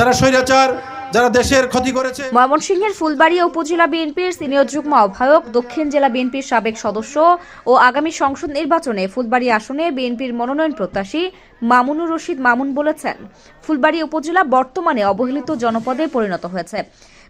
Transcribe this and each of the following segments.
যারা স্বৈরাচার, যারা দেশের ক্ষতি করেছে। ময়মনসিংহের ফুলবাড়িয়া উপজেলা বিএনপির সিনিয়র যুগ্ম আহ্বায়ক, দক্ষিণ জেলা বিএনপির সাবেক সদস্য ও আগামী সংসদ নির্বাচনে ফুলবাড়ি আসনে বিএনপির মনোনয়ন প্রত্যাশী মামুনুর রশিদ মামুন বলেছেন। ফুলবাড়ি উপজেলা বর্তমানে অবহেলিত জনপদে পরিণত হয়েছে।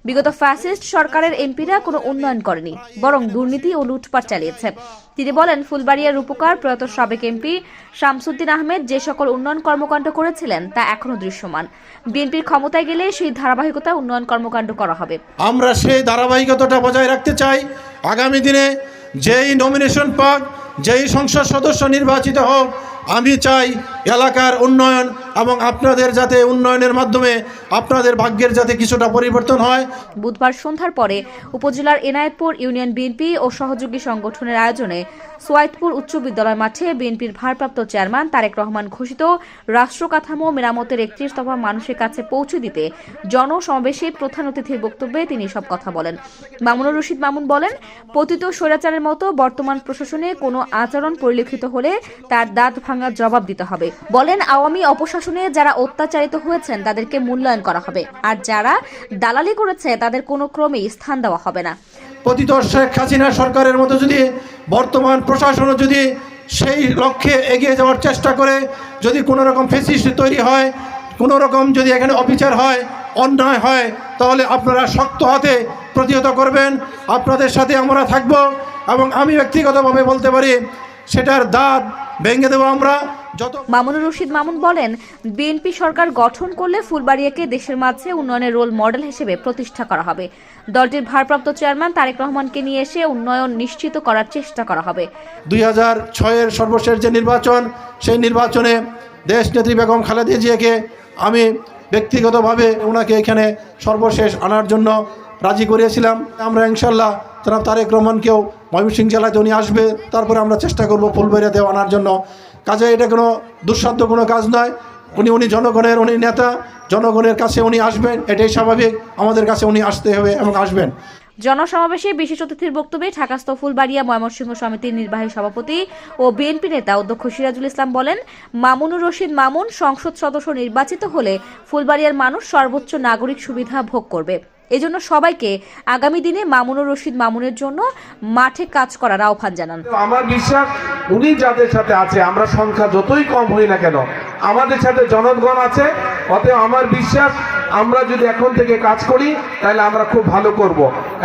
বিগত ফ্যাসিস্ট সরকারের এমপিরা কোনো উন্নয়ন করেনি, বরং দুর্নীতি ও লুটপাট চালিয়েছে। তিনি বলেন, ফুলবাড়িয়ার রূপকার প্রয়াত সাবেক এমপি শামসুদ্দিন আহমেদ যে সকল উন্নয়ন কর্মকাণ্ড করেছিলেন, তা এখনও দৃশ্যমান। বিএনপির ক্ষমতায় গেলে সেই ধারাবাহিকতা উন্নয়ন কর্মকাণ্ড করা হবে। আমরা সেই ধারাবাহিকতাটা বজায় রাখতে চাই। আগামী দিনে যেই নমিনেশন পাক, যেই সংসদ সদস্য নির্বাচিত হোক, আমি চাই এলাকার উন্নয়ন এবং আপনাদের যাতে উন্নয়নের মাধ্যমে আপনাদের ভাগ্যের যাতে কিছুটা পরিবর্তন হয়। বুধবার সন্ধ্যার পরে উপজেলার এনায়েতপুর ইউনিয়ন বিএনপি ও সহযোগী সংগঠনের আয়োজনে সোয়াইতপুর উচ্চ বিদ্যালয় মাঠে বিএনপির ভারপ্রাপ্ত চেয়ারম্যান তারেক রহমান ঘোষিত রাষ্ট্র কাঠামো মেরামতের একত্রিশ দফা মানুষের কাছে পৌঁছে দিতে জনসমাবেশে প্রধান অতিথির বক্তব্যে তিনি সব কথা বলেন। মামুনুর রশিদ মামুন বলেন, পতিত স্বৈরাচারের মতো বর্তমান প্রশাসনে কোনো আচরণ পরিলক্ষিত হলে তার দাঁত ভাঙার জবাব দিতে হবে। বলেন আওয়ামী অপশাসনে যারা অত্যাচারিত হয়েছেন, তাদেরকে মূল্যায়ন করা হবে। আর যারা দালালি করেছে, তাদের কোনো ক্রমেই স্থান দেওয়া হবে না। পতিত শেখ হাসিনা সরকারের মতো যদি বর্তমান প্রশাসনও যদি সেই লক্ষ্যে এগিয়ে যাওয়ার চেষ্টা করে, যদি কোনো রকম ফেসিস্ট তৈরি হয়, কোনো রকম যদি এখানে অবিচার হয়, অন্যায় হয়, তাহলে আপনারা শক্ত হাতে প্রতিহত করবেন। আপনাদের সাথে আমরা থাকব এবং আমি ব্যক্তিগতভাবে বলতে পারি, সেটার দাঁত ভেঙে দেবো আমরা। মামুনুর রশিদ মামুন বলেন বিএনপি সরকার গঠন করলে ফুলবাড়িয়াকে দেশের মাঝে উন্নয়নের রোল মডেল হিসেবে প্রতিষ্ঠা করা হবে। দলটির ভারপ্রাপ্ত চেয়ারম্যান তারেক রহমানকে নিয়ে এসে উন্নয়ন নিশ্চিত করার চেষ্টা করা হবে। দুই হাজার ছয়ের সর্বশেষ যে নির্বাচন সেই নির্বাচনে দেশ নেত্রী বেগম খালেদা জিয়াকে আমি ব্যক্তিগতভাবে ওনাকে এখানে সর্বশেষ আনার জন্য রাজি করিয়েছিলাম। আমরা ইনশাল্লাহ জনাব তারেক রহমানকেও ময়মনসিংহ জেলাতে উনি আসবে, তারপরে আমরা চেষ্টা করব ফুলবাড়িয়াতেও আনার জন্য। কাজে এটা কোনো দুঃসাধ্য কোনো কাজ নয়। উনি উনি জনগণের, উনি নেতা, জনগণের কাছে উনি আসবেন, এটাই স্বাভাবিক। আমাদের কাছে উনি আসতে হবে এবং আসবেন। জনসমাবেশে বিশেষ অতিথির বক্তব্যে ঢাকাস্থ ফুলবাড়িয়া ময়মনসিংহ সমিতির নির্বাহী সভাপতি ও বিএনপি নেতা অধ্যক্ষ সিরাজুল ইসলাম বলেন, মামুনুর রশিদ মামুন সংসদ সদস্য নির্বাচিত হলে ফুলবাড়িয়ার মানুষ সর্বোচ্চ নাগরিক সুবিধা ভোগ করবে। এজন্য সবাইকে আগামী দিনে মামুনুর রশিদ মামুনের জন্য মাঠে কাজ করার আহ্বান জানান। আমার বিশ্বাস, উনি যাদের সাথে আছে, আমরা সংখ্যা যতই কম হই না কেন, আমাদের সাথে জনগণ আছে, অতএব আমার বিশ্বাস, আমরা যদি এখন থেকে কাজ করি, তাহলে আমরা খুব ভালো করব।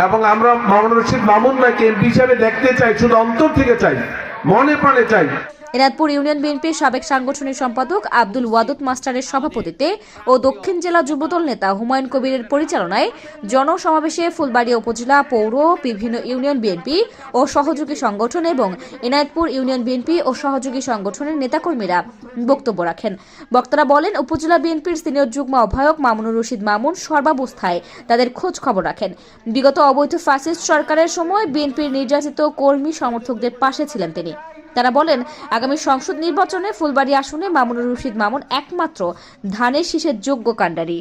এবং আমরা মামুন রশিদ মামুন ভাইকে এমপি হিসাবে দেখতে চাই, শুধু অন্তর থেকে চাই, মনে প্রাণে চাই। এনাদপুর ইউনিয়ন বিএনপির সাবেক সাংগঠনিক সম্পাদক আব্দুল ওয়াদুদ মাস্টারের সভাপতিত্বে ও দক্ষিণ জেলা যুবদল নেতা হুমায়ুন কবিরের পরিচালনায় জনসমাবেশে ফুলবাড়িয়া উপজেলা পৌর, বিভিন্ন ইউনিয়ন বিএনপি ও সহযোগী সংগঠন এবং এনায়েতপুর ইউনিয়ন বিএনপি ও সহযোগী সংগঠনের নেতাকর্মীরা বক্তব্য রাখেন। বক্তারা বলেন, উপজেলা বিএনপির সিনিয়র যুগ্ম আহ্বায়ক মামুনুর রশিদ মামুন সর্বাবস্থায় তাদের খোঁজ খবর রাখেন। বিগত অবৈধ ফ্যাসিস্ট সরকারের সময় বিএনপির নির্যাতিত কর্মী সমর্থকদের পাশে ছিলেন তিনি। তারা বলেন, আগামী সংসদ নির্বাচনে ফুলবাড়ি আসনে মামুনুর রশিদ মামুন একমাত্র ধানের শীষের যোগ্য কাণ্ডারি।